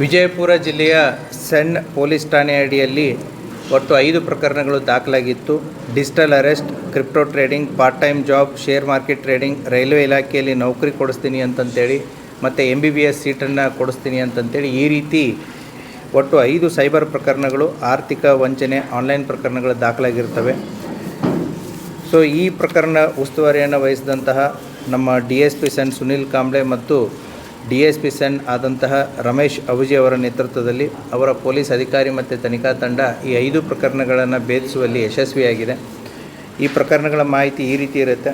ವಿಜಯಪುರ ಜಿಲ್ಲೆಯ ಸಣ್ಣ ಪೊಲೀಸ್ ಠಾಣೆ ಅಡಿಯಲ್ಲಿ ಒಟ್ಟು ಐದು ಪ್ರಕರಣಗಳು ದಾಖಲಾಗಿತ್ತು. Digital arrest, crypto trading, part time job, share market trading, railway ಇಲಾಖೆಯಲ್ಲಿ ನೌಕರಿ ಕೊಡಿಸ್ತೀನಿ ಅಂತಂತೇಳಿ ಮತ್ತು ಎಂ ಬಿ ಬಿ ಎಸ್ ಸೀಟನ್ನು ಕೊಡಿಸ್ತೀನಿ ಅಂತಂತೇಳಿ ಈ ರೀತಿ ಒಟ್ಟು ಐದು ಸೈಬರ್ ಪ್ರಕರಣಗಳು, ಆರ್ಥಿಕ ವಂಚನೆ, ಆನ್ಲೈನ್ ಪ್ರಕರಣಗಳು ದಾಖಲಾಗಿರ್ತವೆ. ಸೊ ಈ ಪ್ರಕರಣ ಉಸ್ತುವಾರಿಯನ್ನು ವಹಿಸಿದಂತಹ ನಮ್ಮ ಡಿ ಎಸ್ ಪಿ ಸನ್ ಸುನೀಲ್ ಕಾಂಬ್ಳೆ ಮತ್ತು ಡಿ ಎಸ್ ಪಿ ಸೆನ್ ಆದಂತಹ ರಮೇಶ್ ಅವುಜಿ ಅವರ ನೇತೃತ್ವದಲ್ಲಿ ಅವರ ಪೊಲೀಸ್ ಅಧಿಕಾರಿ ಮತ್ತು ತನಿಖಾ ತಂಡ ಈ ಐದು ಪ್ರಕರಣಗಳನ್ನು ಭೇದಿಸುವಲ್ಲಿ ಯಶಸ್ವಿಯಾಗಿದೆ. ಈ ಪ್ರಕರಣಗಳ ಮಾಹಿತಿ ಈ ರೀತಿ ಇರುತ್ತೆ.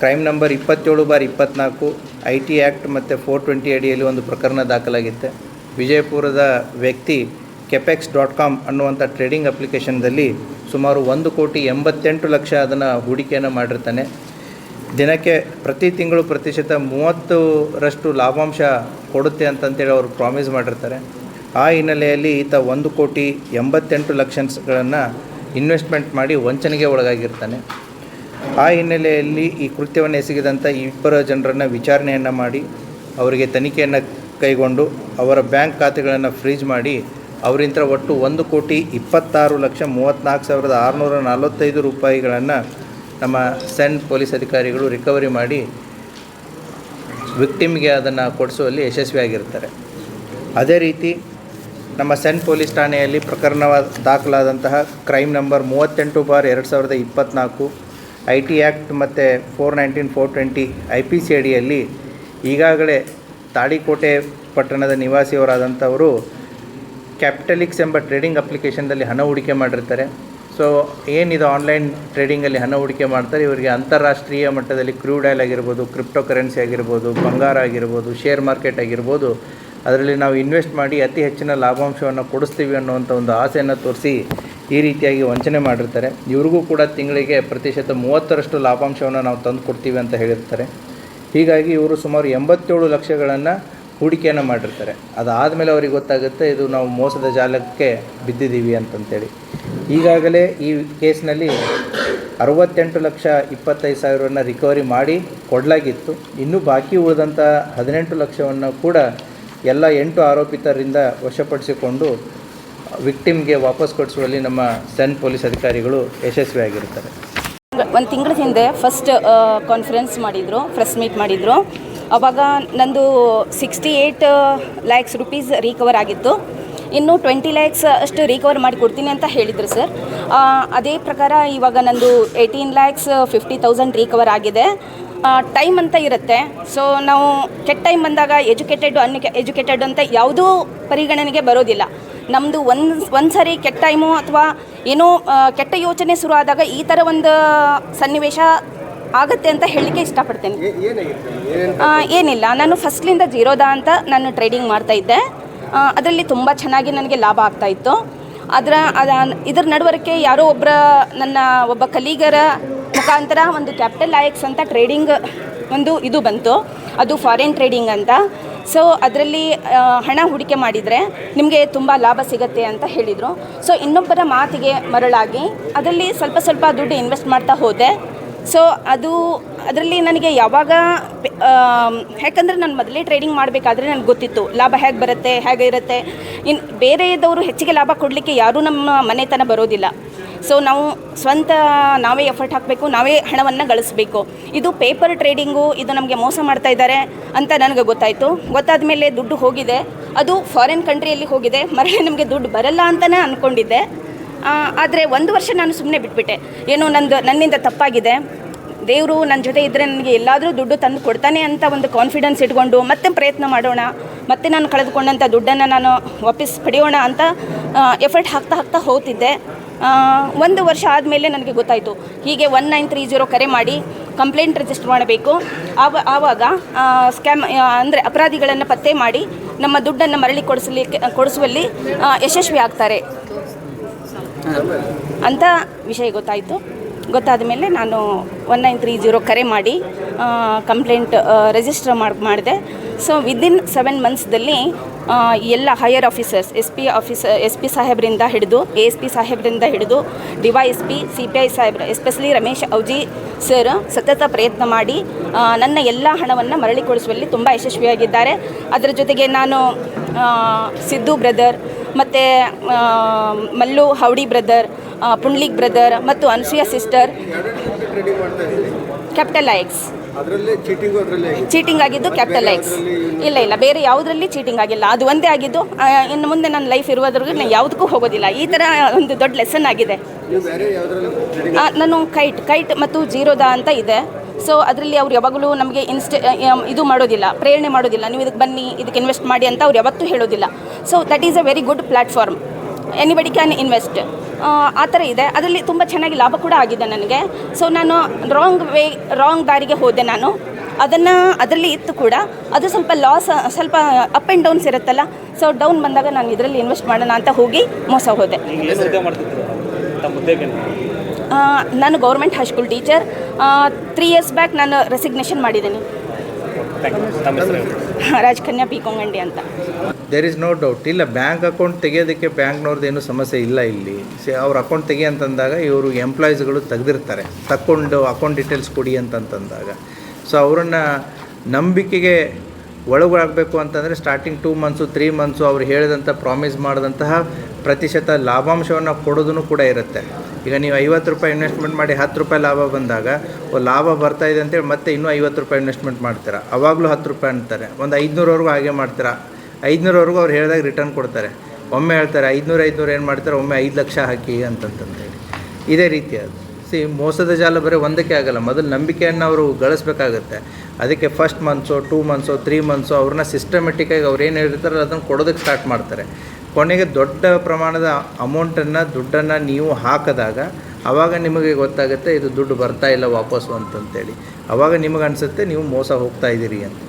ಕ್ರೈಮ್ ನಂಬರ್ ಇಪ್ಪತ್ತೇಳು ಬಾರ್ ಇಪ್ಪತ್ತ್ನಾಲ್ಕು ಐ ಟಿ ಆ್ಯಕ್ಟ್ ಮತ್ತು ಫೋರ್ ಟ್ವೆಂಟಿ ಅಡಿಯಲ್ಲಿ ಒಂದು ಪ್ರಕರಣ ದಾಖಲಾಗಿತ್ತೆ. ವಿಜಯಪುರದ ವ್ಯಕ್ತಿ ಕೆಪೆಕ್ಸ್ ಡಾಟ್ ಕಾಮ್ ಅನ್ನುವಂಥ ಟ್ರೇಡಿಂಗ್ ಅಪ್ಲಿಕೇಶನ್ದಲ್ಲಿ ಸುಮಾರು ಒಂದು ಕೋಟಿ ಎಂಬತ್ತೆಂಟು ಲಕ್ಷ ಅದನ್ನು ಹೂಡಿಕೆಯನ್ನು ಮಾಡಿರ್ತಾನೆ. ದಿನಕ್ಕೆ ಪ್ರತಿ ತಿಂಗಳು ಪ್ರತಿಶತ ಮೂವತ್ತರಷ್ಟು ಲಾಭಾಂಶ ಕೊಡುತ್ತೆ ಅಂತಂತೇಳಿ ಅವರು ಪ್ರಾಮಿಸ್ ಮಾಡಿರ್ತಾರೆ. ಆ ಹಿನ್ನೆಲೆಯಲ್ಲಿ ಈತ ಒಂದು ಕೋಟಿ ಎಂಬತ್ತೆಂಟು ಲಕ್ಷಗಳನ್ನು ಇನ್ವೆಸ್ಟ್ಮೆಂಟ್ ಮಾಡಿ ವಂಚನೆಗೆ ಒಳಗಾಗಿರ್ತಾನೆ. ಆ ಹಿನ್ನೆಲೆಯಲ್ಲಿ ಈ ಕೃತ್ಯವನ್ನು ಎಸಗಿದಂಥ ಇಬ್ಬರ ಜನರನ್ನು ವಿಚಾರಣೆಯನ್ನು ಮಾಡಿ, ಅವರಿಗೆ ತನಿಖೆಯನ್ನು ಕೈಗೊಂಡು ಅವರ ಬ್ಯಾಂಕ್ ಖಾತೆಗಳನ್ನು ಫ್ರೀಜ್ ಮಾಡಿ ಅವರಿಂದ ಒಟ್ಟು ಒಂದು ಕೋಟಿ ಇಪ್ಪತ್ತಾರು ಲಕ್ಷ ಮೂವತ್ತ್ನಾಲ್ಕು ಸಾವಿರದ ಆರುನೂರ ನಲವತ್ತೈದು ರೂಪಾಯಿಗಳನ್ನು ನಮ್ಮ ಸೆನ್ ಪೊಲೀಸ್ ಅಧಿಕಾರಿಗಳು ರಿಕವರಿ ಮಾಡಿ ವಿಕ್ಟಿಮ್ಗೆ ಅದನ್ನು ಕೊಡಿಸುವಲ್ಲಿ ಯಶಸ್ವಿಯಾಗಿರ್ತಾರೆ. ಅದೇ ರೀತಿ ನಮ್ಮ ಸೆನ್ ಪೊಲೀಸ್ ಠಾಣೆಯಲ್ಲಿ ಪ್ರಕರಣ ದಾಖಲಾದಂತಹ ಕ್ರೈಮ್ ನಂಬರ್ ಮೂವತ್ತೆಂಟು ಬಾರ್ ಎರಡು ಸಾವಿರದ ಇಪ್ಪತ್ತ್ನಾಲ್ಕು ಐ ಟಿ ಆ್ಯಕ್ಟ್ ಮತ್ತು four nineteen four twenty I P C ಅಡಿಯಲ್ಲಿ ಈಗಾಗಲೇ ತಾಳಿಕೋಟೆ ಪಟ್ಟಣದ ನಿವಾಸಿಯವರಾದಂಥವರು ಕ್ಯಾಪಿಟಲಿಕ್ಸ್ ಎಂಬ ಟ್ರೇಡಿಂಗ್ ಅಪ್ಲಿಕೇಶನ್ದಲ್ಲಿ ಹಣ ಹೂಡಿಕೆ ಮಾಡಿರ್ತಾರೆ. ಸೊ ಏನಿದು ಆನ್ಲೈನ್ ಟ್ರೇಡಿಂಗಲ್ಲಿ ಹಣ ಹೂಡಿಕೆ ಮಾಡ್ತಾರೆ, ಇವರಿಗೆ ಅಂತಾರಾಷ್ಟ್ರೀಯ ಮಟ್ಟದಲ್ಲಿ ಕ್ರೂಡ್ ಆಯಿಲ್ ಆಗಿರ್ಬೋದು ಕ್ರಿಪ್ಟೋ ಕರೆನ್ಸಿ ಆಗಿರ್ಬೋದು, ಬಂಗಾರ ಆಗಿರ್ಬೋದು ಶೇರ್ ಮಾರ್ಕೆಟ್ ಆಗಿರ್ಬೋದು, ಅದರಲ್ಲಿ ನಾವು ಇನ್ವೆಸ್ಟ್ ಮಾಡಿ ಅತಿ ಹೆಚ್ಚಿನ ಲಾಭಾಂಶವನ್ನು ಕೊಡಿಸ್ತೀವಿ ಅನ್ನುವಂಥ ಒಂದು ಆಸೆಯನ್ನು ತೋರಿಸಿ ಈ ರೀತಿಯಾಗಿ ವಂಚನೆ ಮಾಡಿರ್ತಾರೆ. ಇವ್ರಿಗೂ ಕೂಡ ತಿಂಗಳಿಗೆ ಪ್ರತಿಶತ ಮೂವತ್ತರಷ್ಟು ಲಾಭಾಂಶವನ್ನು ನಾವು ತಂದು ಕೊಡ್ತೀವಿ ಅಂತ ಹೇಳಿರ್ತಾರೆ. ಹೀಗಾಗಿ ಇವರು ಸುಮಾರು ಎಂಬತ್ತೇಳು ಲಕ್ಷಗಳನ್ನು ಹೂಡಿಕೆಯನ್ನು ಮಾಡಿರ್ತಾರೆ. ಅದಾದಮೇಲೆ ಅವ್ರಿಗೆ ಗೊತ್ತಾಗುತ್ತೆ, ಇದು ನಾವು ಮೋಸದ ಜಾಲಕ್ಕೆ ಬಿದ್ದಿದ್ದೀವಿ ಅಂತಂತೇಳಿ. ಈಗಾಗಲೇ ಈ ಕೇಸ್ನಲ್ಲಿ ಅರವತ್ತೆಂಟು ಲಕ್ಷ ಇಪ್ಪತ್ತೈದು ಸಾವಿರವನ್ನು ರಿಕವರಿ ಮಾಡಿ ಕೊಡಲಾಗಿತ್ತು. ಇನ್ನೂ ಬಾಕಿ ಉಳಿದಂಥ ಹದಿನೆಂಟು ಲಕ್ಷವನ್ನು ಕೂಡ ಎಲ್ಲ ಎಂಟು ಆರೋಪಿತರಿಂದ ವಶಪಡಿಸಿಕೊಂಡು ವಿಕ್ಟಿಮ್ಗೆ ವಾಪಸ್ ಕೊಡಿಸುವಲ್ಲಿ ನಮ್ಮ ಸೆನ್ ಪೊಲೀಸ್ ಅಧಿಕಾರಿಗಳು ಯಶಸ್ವಿಯಾಗಿರ್ತಾರೆ ಒಂದು ತಿಂಗಳ ಹಿಂದೆ ಫಸ್ಟ್ ಕಾನ್ಫರೆನ್ಸ್ ಮಾಡಿದರು ಪ್ರೆಸ್ ಮೀಟ್ ಮಾಡಿದರು. ಅವಾಗ ನಂದು sixty eight lakhs rupees recover ಆಗಿತ್ತು. ಇನ್ನು ಟ್ವೆಂಟಿ ಲ್ಯಾಕ್ಸ್ ಅಷ್ಟು ರಿಕವರ್ ಮಾಡಿ ಕೊಡ್ತೀನಿ ಅಂತ ಹೇಳಿದರು ಸರ್ ಅದೇ ಪ್ರಕಾರ ಇವಾಗ ನಂದು eighteen lakhs fifty thousand recover ಆಗಿದೆ. ಟೈಮ್ ಅಂತ ಇರುತ್ತೆ. ಸೊ ನಾವು ಕೆಟ್ಟ ಟೈಮ್ ಬಂದಾಗ ಎಜುಕೇಟೆಡ್ ಅನ್ ಎಜುಕೇಟೆಡ್ ಅಂತ ಯಾವುದೂ ಪರಿಗಣನೆಗೆ ಬರೋದಿಲ್ಲ. ನಮ್ಮದು ಒಂದು ಒಂದು ಸರಿ ಕೆಟ್ಟ ಟೈಮು ಅಥವಾ ಏನೋ ಕೆಟ್ಟ ಯೋಚನೆ ಶುರು ಆದಾಗ ಈ ಥರ ಒಂದು ಸನ್ನಿವೇಶ ಆಗತ್ತೆ ಅಂತ ಹೇಳಲಿಕ್ಕೆ ಇಷ್ಟಪಡ್ತೇನೆ. ಏನಿಲ್ಲ. ನಾನು ಫಸ್ಟ್ಲಿಂದ ಜೀರೋದಾ ಅಂತ ನಾನು ಟ್ರೇಡಿಂಗ್ ಮಾಡ್ತಾ ಇದ್ದೆ. ಅದರಲ್ಲಿ ತುಂಬ ಚೆನ್ನಾಗಿ ನನಗೆ ಲಾಭ ಆಗ್ತಾ ಇತ್ತು. ಅದರ, ಅದ, ಇದರ ನಡುವರಕ್ಕೆ ಯಾರೋ ಒಬ್ಬರ ನನ್ನ ಒಬ್ಬ ಕಲೀಗರ ಮುಖಾಂತರ ಒಂದು ಕ್ಯಾಪಿಟಲ್ ಆಯಕ್ಸ್ ಅಂತ ಟ್ರೇಡಿಂಗ್ ಒಂದು ಇದು ಬಂತು. ಅದು ಫಾರಿನ್ ಟ್ರೇಡಿಂಗ್ ಅಂತ. ಸೊ, ಅದರಲ್ಲಿ ಹಣ ಹೂಡಿಕೆ ಮಾಡಿದರೆ ನಿಮಗೆ ತುಂಬ ಲಾಭ ಸಿಗತ್ತೆ ಅಂತ ಹೇಳಿದರು. ಸೊ, ಇನ್ನೊಬ್ಬರ ಮಾತಿಗೆ ಮರಳಾಗಿ, ಅದರಲ್ಲಿ ಸ್ವಲ್ಪ ಸ್ವಲ್ಪ ದುಡ್ಡು ಇನ್ವೆಸ್ಟ್ ಮಾಡ್ತಾ ಹೋದೆ. ಸೊ ಅದು, ಅದರಲ್ಲಿ ನನಗೆ ಯಾವಾಗ ಯಾಕಂದರೆ ನಾನು ಮೊದಲೇ ಟ್ರೇಡಿಂಗ್ ಮಾಡಬೇಕಾದ್ರೆ ನನಗೆ ಗೊತ್ತಿತ್ತು, ಲಾಭ ಹೇಗೆ ಬರುತ್ತೆ, ಹೇಗೆ ಇರುತ್ತೆ. ಇನ್ನು ಬೇರೆದವರು ಹೆಚ್ಚಿಗೆ ಲಾಭ ಕೊಡಲಿಕ್ಕೆ ಯಾರೂ ನಮ್ಮ ಮನೆತನ ಬರೋದಿಲ್ಲ. ಸೊ ನಾವು ಸ್ವಂತ, ನಾವೇ ಎಫರ್ಟ್ ಹಾಕಬೇಕು, ನಾವೇ ಹಣವನ್ನು ಗಳಿಸ್ಬೇಕು. ಇದು ಪೇಪರ್ ಟ್ರೇಡಿಂಗು ಇದು ನಮಗೆ ಮೋಸ ಮಾಡ್ತಾ ಇದ್ದಾರೆ ಅಂತ ನನಗೆ ಗೊತ್ತಾಯಿತು. ಗೊತ್ತಾದ ಮೇಲೆ ದುಡ್ಡು ಹೋಗಿದೆ. ಅದು ಫಾರಿನ್ ಕಂಟ್ರಿಯಲ್ಲಿ ಹೋಗಿದೆ. ಮರಳಿ ನಮಗೆ ದುಡ್ಡು ಬರಲ್ಲ ಅಂತಲೇ ಅಂದ್ಕೊಂಡಿದ್ದೆ ಆದರೆ ಒಂದು ವರ್ಷ ನಾನು ಸುಮ್ಮನೆ ಬಿಟ್ಬಿಟ್ಟೆ. ಏನೋ ನಂದು, ನನ್ನಿಂದ ತಪ್ಪಾಗಿದೆ. ದೇವರು ನನ್ನ ಜೊತೆ ಇದ್ದರೆ ನನಗೆ ಎಲ್ಲಾದರೂ ದುಡ್ಡು ತಂದು ಕೊಡ್ತಾನೆ ಅಂತ ಒಂದು ಕಾನ್ಫಿಡೆನ್ಸ್ ಇಟ್ಕೊಂಡು ಮತ್ತೆ ಪ್ರಯತ್ನ ಮಾಡೋಣ, ಮತ್ತೆ ನಾನು ಕಳೆದುಕೊಂಡಂಥ ದುಡ್ಡನ್ನು ನಾನು ವಾಪಸ್ ಪಡೆಯೋಣ ಅಂತ ಎಫರ್ಟ್ ಹಾಕ್ತಾ ಹಾಕ್ತಾ ಹೋಗ್ತಿದ್ದೆ. ಒಂದು ವರ್ಷ ಆದಮೇಲೆ ನನಗೆ ಗೊತ್ತಾಯಿತು. ಹೀಗೆ ಒನ್ ನೈನ್ ತ್ರೀ ಜೀರೋ ಕರೆ ಮಾಡಿ ಕಂಪ್ಲೇಂಟ್ ರಿಜಿಸ್ಟರ್ ಮಾಡಬೇಕು. ಆವ, ಆವಾಗ ಸ್ಕ್ಯಾಮ್ ಅಂದರೆ ಅಪರಾಧಿಗಳನ್ನು ಪತ್ತೆ ಮಾಡಿ ನಮ್ಮ ದುಡ್ಡನ್ನು ಮರಳಿ ಕೊಡಿಸಲಿಕ್ಕೆ, ಕೊಡಿಸುವಲ್ಲಿ ಯಶಸ್ವಿ ಆಗ್ತಾರೆ. ಅಂತ ವಿಷಯ ಗೊತ್ತಾಯಿತು. ಗೊತ್ತಾದ ಮೇಲೆ ನಾನು ಒನ್ ನೈನ್ ತ್ರೀ ಜೀರೋ ಕರೆ ಮಾಡಿ ಕಂಪ್ಲೇಂಟ್ ರಿಜಿಸ್ಟರ್ ಮಾಡಿ, ಮಾಡಿದೆ. ಸೊ ವಿದಿನ್ ಸೆವೆನ್ ಮಂತ್ಸ್ದಲ್ಲಿ ಎಲ್ಲ higher officers S P officer S P ಸಾಹೇಬ್ರಿಂದ ಹಿಡಿದು ಎ ಎಸ್ ಪಿ ಸಾಹೇಬ್ರಿಂದ ಹಿಡಿದು D Y S P C P I ಸಾಹೇಬ್ರ ಎಸ್ಪೆಷಲಿ ರಮೇಶ್ ಔಜಿ ಸರ್ ಸತತ ಪ್ರಯತ್ನ ಮಾಡಿ ನನ್ನ ಎಲ್ಲ ಹಣವನ್ನು ಮರಳಿಕೊಳಿಸುವಲ್ಲಿ ತುಂಬ ಯಶಸ್ವಿಯಾಗಿದ್ದಾರೆ. ಅದರ ಜೊತೆಗೆ ನಾನು ಸಿದ್ದು ಬ್ರದರ್ ಮತ್ತು Mallu howdy brother Pundlik brother ಮತ್ತು ಅನ್ಸೂಯ ಸಿಸ್ಟರ್. ಕ್ಯಾಪಿಟಲ್ ಐಕ್ಸ್ ಚೀಟಿಂಗು ಆಗಿದ್ದು ಕ್ಯಾಪಿಟಲ್ ಐಕ್ಸ್ ಇಲ್ಲ ಇಲ್ಲ ಬೇರೆ ಯಾವುದರಲ್ಲಿ ಚೀಟಿಂಗ್ ಆಗಿಲ್ಲ. ಅದು ಒಂದೇ ಆಗಿದ್ದು ಇನ್ನು ಮುಂದೆ ನನ್ನ ಲೈಫ್ ಇರುವುದ್ರಿಗೆ ನಾನು ಯಾವುದಕ್ಕೂ ಹೋಗೋದಿಲ್ಲ. ಈ ಥರ ಒಂದು ದೊಡ್ಡ ಲೆಸನ್ ಆಗಿದೆ. ನಾನು ಕೈಟ್ ಕೈಟ್ ಮತ್ತು ಜೀರೋದಾ ಅಂತ ಇದೆ. ಸೊ ಅದರಲ್ಲಿ ಅವ್ರು ಯಾವಾಗಲೂ ನಮಗೆ ಇನ್ಸ್ಟ ಇದು ಮಾಡೋದಿಲ್ಲ, ಪ್ರೇರಣೆ ಮಾಡೋದಿಲ್ಲ. ನೀವು ಇದಕ್ಕೆ ಬನ್ನಿ, ಇದಕ್ಕೆ ಇನ್ವೆಸ್ಟ್ ಮಾಡಿ ಅಂತ ಅವ್ರು ಯಾವತ್ತೂ ಹೇಳೋದಿಲ್ಲ. So that is a very good platform anybody can invest ಆ ಥರ ಇದೆ. ಅದರಲ್ಲಿ ತುಂಬ ಚೆನ್ನಾಗಿ ಲಾಭ ಕೂಡ ಆಗಿದೆ ನನಗೆ. ಸೊ ನಾನು ರಾಂಗ್ ವೇ ರಾಂಗ್ ದಾರಿಗೆ ಹೋದೆ ನಾನು. ಅದನ್ನು, ಅದರಲ್ಲಿ ಇತ್ತು ಕೂಡ. ಅದು ಸ್ವಲ್ಪ ಲಾಸ್ ಸ್ವಲ್ಪ ಅಪ್ ಆ್ಯಂಡ್ ಡೌನ್ಸ್ ಇರುತ್ತಲ್ಲ. ಸೊ ಡೌನ್ ಬಂದಾಗ ನಾನು ಇದರಲ್ಲಿ ಇನ್ವೆಸ್ಟ್ ಮಾಡೋಣ ಅಂತ ಹೋಗಿ ಮೋಸ ಹೋದೆ. ನಾನು government high school teacher three years back ನಾನು ರೆಸಿಗ್ನೇಷನ್ ಮಾಡಿದ್ದೀನಿ. ರಾಜಕನ್ಯಾ ಪಿ ಕೊಂಗಂಡಿ ಅಂತ. ದೇರ್ ಇಸ್ ನೋ ಡೌಟ್ ಇಲ್ಲ ಬ್ಯಾಂಕ್ ಅಕೌಂಟ್ ತೆಗೆಯೋದಕ್ಕೆ ಬ್ಯಾಂಕ್ನವ್ರದ್ದು ಏನು ಸಮಸ್ಯೆ ಇಲ್ಲ ಇಲ್ಲಿ. ಅವ್ರ ಅಕೌಂಟ್ ತೆಗಿ ಅಂತಂದಾಗ ಇವರು ಎಂಪ್ಲಾಯೀಸ್ಗಳು ತೆಗೆದಿರ್ತಾರೆ. ತಕ್ಕೊಂಡು ಅಕೌಂಟ್ ಡೀಟೇಲ್ಸ್ ಕೊಡಿ ಅಂತಂತಂದಾಗ. ಸೊ ಅವರನ್ನು ನಂಬಿಕೆಗೆ ಒಳಗಾಗಬೇಕು ಅಂತಂದರೆ starting two months three months ಅವ್ರು ಹೇಳಿದಂಥ ಪ್ರಾಮಿಸ್ ಮಾಡಿದಂತಹ ಪ್ರತಿಶತ ಲಾಭಾಂಶವನ್ನು ಕೊಡೋದನ್ನು ಕೂಡ ಇರುತ್ತೆ. ಈಗ ನೀವು ಐವತ್ತು ರೂಪಾಯಿ ಇನ್ವೆಸ್ಟ್ಮೆಂಟ್ ಮಾಡಿ ಹತ್ತು ರೂಪಾಯಿ ಲಾಭ ಬಂದಾಗ ಲಾಭ ಬರ್ತಾ ಇದೆ ಅಂತೇಳಿ ಮತ್ತೆ ಇನ್ನೂ ಐವತ್ತು ರೂಪಾಯಿ ಇನ್ವೆಸ್ಟ್ಮೆಂಟ್ ಮಾಡ್ತೀರಾ? ಅವಾಗಲೂ ಹತ್ತು ರೂಪಾಯಿ ಅಂತಾರೆ. ಒಂದು ಐದುನೂರವರೆಗೂ ಹಾಗೆ ಮಾಡ್ತೀರಾ? ಐದುನೂರವರೆಗೂ ಅವ್ರು ಹೇಳಿದಾಗ ರಿಟರ್ನ್ ಕೊಡ್ತಾರೆ. ಒಮ್ಮೆ ಹೇಳ್ತಾರೆ, ಐದುನೂರು ಐದುನೂರು ಏನು ಮಾಡ್ತಾರೆ? ಒಮ್ಮೆ ಐದು ಲಕ್ಷ ಹಾಕಿ ಅಂತಂತಂದೇಳಿ ಇದೇ ರೀತಿ ಅದು. ಸಿ ಮೋಸದ ಜಾಲ ಬರೀ ಒಂದಕ್ಕೆ ಆಗಲ್ಲ. ಮೊದಲು ನಂಬಿಕೆಯನ್ನು ಅವರು ಗಳಿಸ್ಬೇಕಾಗತ್ತೆ. ಅದಕ್ಕೆ first months two months three months ಅವ್ರನ್ನ ಸಿಸ್ಟಮೆಟಿಕ್ಕಾಗಿ ಅವ್ರು ಏನು ಹೇಳಿರ್ತಾರೋ ಅದನ್ನು ಕೊಡೋದಕ್ಕೆ ಸ್ಟಾರ್ಟ್ ಮಾಡ್ತಾರೆ. ಕೊನೆಗೆ ದೊಡ್ಡ ಪ್ರಮಾಣದ ಅಮೌಂಟನ್ನು ದುಡ್ಡನ್ನು ನೀವು ಹಾಕಿದಾಗ ಆವಾಗ ನಿಮಗೆ ಗೊತ್ತಾಗುತ್ತೆ, ಇದು ದುಡ್ಡು ಬರ್ತಾ ಇಲ್ಲ ವಾಪಸ್ಸು ಅಂತಂತೇಳಿ. ಆವಾಗ ನಿಮಗೆ ಅನಿಸುತ್ತೆ ನೀವು ಮೋಸ ಹೋಗ್ತಾ ಇದ್ದೀರಿ ಅಂತ.